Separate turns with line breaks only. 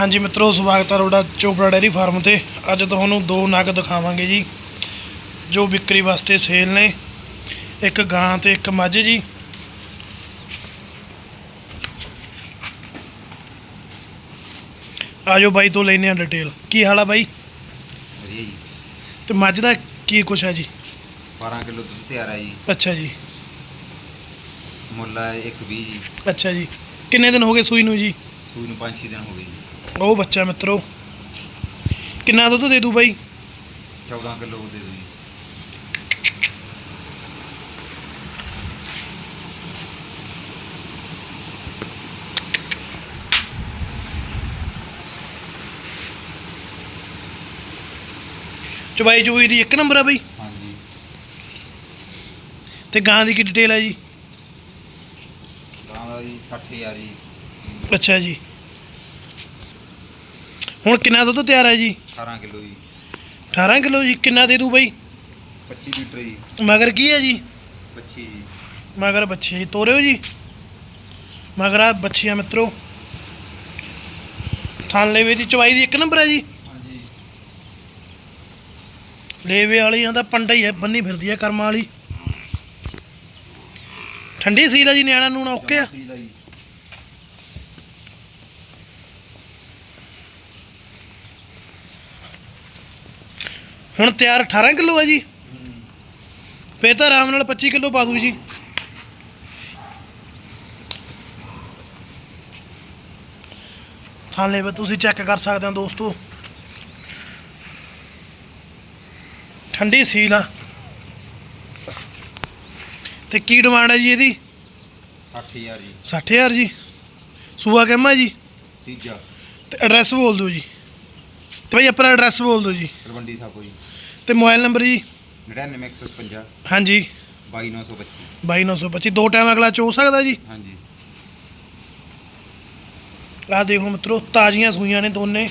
ਹਾਂਜੀ ਮਿੱਤਰੋ ਸਵਾਗਤ ਹੈ ਤੁਹਾਡਾ ਚੋਪੜਾ ਡੈਰੀ ਫਾਰਮ ਤੇ। ਅੱਜ ਤੁਹਾਨੂੰ ਦੋ ਨਗ ਦਿਖਾਵਾਂਗੇ ਜੀ ਜੋ ਵਿਕਰੀ ਵਾਸਤੇ ਸੇਲ ਨੇ। ਇੱਕ ਗਾਂ ਤੇ ਇੱਕ ਮੱਝ ਜੀ। ਆਜੋ ਬਾਈ ਤੋਂ ਲੈਨੇ ਆ ਡਿਟੇਲ। ਕੀ ਹਾਲ ਆ ਬਾਈ?
ਵਧੀਆ ਜੀ।
ਤੇ ਮੱਝ ਦਾ ਕੀ ਕੁਛ ਹੈ ਜੀ?
12 ਕਿਲੋ ਦੁੱਧ ਤਿਆਰ ਹੈ ਜੀ।
ਅੱਛਾ ਜੀ।
ਮੁੱਲ ਹੈ 120 ਜੀ।
ਅੱਛਾ ਜੀ। ਕਿੰਨੇ ਦਿਨ ਹੋ ਗਏ ਸੂਈ ਨੂੰ ਜੀ?
ਸੂਈ ਨੂੰ 5-6 ਦਿਨ ਹੋ ਗਏ ਜੀ।
ਉਹ ਬੱਚਾ ਮਿੱਤਰੋ ਕਿੰਨਾ ਦੁੱਧ ਦੇ ਦੂ ਬਾਈ?
14 ਕਿਲੋ ਦੇ ਦਿਓ ਜੀ।
ਚਵਾਈ ਚੂਈ ਦੀ ਇੱਕ ਨੰਬਰ ਆ ਬਾਈ?
ਹਾਂਜੀ।
ਤੇ ਗਾਂ ਦੀ ਕੀ ਡਿਟੇਲ ਹੈ ਜੀ?
ਗਾਂ ਦਾ ਜੀ 60000 ਜੀ।
ਅੱਛਾ ਜੀ। ਹੁਣ ਕਿੰਨਾ ਦੁੱਧ ਤਿਆਰ ਹੈ ਜੀ?
18 ਕਿਲੋ ਜੀ।
18 ਕਿਲੋ ਜੀ ਕਿੰਨਾ ਦੇ ਦੂ ਬਾਈ?
25 ਲੀਟਰ ਜੀ।
ਮਗਰ ਕੀ ਹੈ ਜੀ?
25 ਜੀ।
ਮਗਰ ਬੱਚੇ ਜੀ ਤੋਰਿਓ ਜੀ। ਮਗਰ ਆ ਬੱਚੀਆਂ ਮਿੱਤਰੋ। ਥਾਨ ਲੇਵੇ ਦੀ ਚਵਾਈ ਦੀ ਇੱਕ ਨੰਬਰ ਹੈ ਜੀ।
ਹਾਂਜੀ।
ਲੇਵੇ ਵਾਲੀਆਂ ਦਾ ਪੰਡਾ ਹੀ ਹੈ ਬੰਨੀ ਫਿਰਦੀ ਹੈ ਕਰਮਾਂ ਵਾਲੀ। ਠੰਡੀ ਸੀਲ ਆ ਜੀ ਨਿਆਣਾ ਨੂੰ ਓਕੇ ਆ
ਠੀਕ ਆ ਜੀ
ਹੁਣ ਤਿਆਰ 18 ਕਿਲੋ ਹੈ ਜੀ। ਫੇਰ ਤਾਂ ਆਰਾਮ ਨਾਲ 25 ਕਿਲੋ ਪਾ ਦੂ ਜੀ। ਥਾਂ ਲੈਵੇ ਤੁਸੀਂ ਚੈੱਕ ਕਰ ਸਕਦੇ ਹੋ ਦੋਸਤੋ। ਠੰਡੀ ਸੀਲ ਆ। ਤੇ ਕੀ ਡਿਮਾਂਡ ਹੈ ਜੀ ਇਹਦੀ?
60000 ਜੀ।
60000 ਜੀ। ਸੂਆ ਕਹਿਮਾ ਜੀ?
ਤੀਜਾ।
ਤੇ ਐਡਰੈਸ ਬੋਲ ਦਿਓ ਜੀ। ਤੇ ਭਾਈ ਆਪਣਾ ਐਡਰੈਸ ਬੋਲ ਦਿਓ ਜੀ।
ਤਲਵੰਡੀ ਸਾਬੋ ਜੀ।
ਤੇ ਮੋਬਾਈਲ ਨੰਬਰ ਜੀ?
99155
ਹਾਂਜੀ।
22925
22925 ਦੋ ਟਾਈਮ ਅਗਲਾ ਚੋ ਸਕਦਾ ਜੀ?
ਹਾਂਜੀ।
ਆਹ ਦੇਖੋ ਮਿੱਤਰੋ ਤਾਜ਼ੀਆਂ ਸੂਈਆਂ ਨੇ ਦੋਨੇ।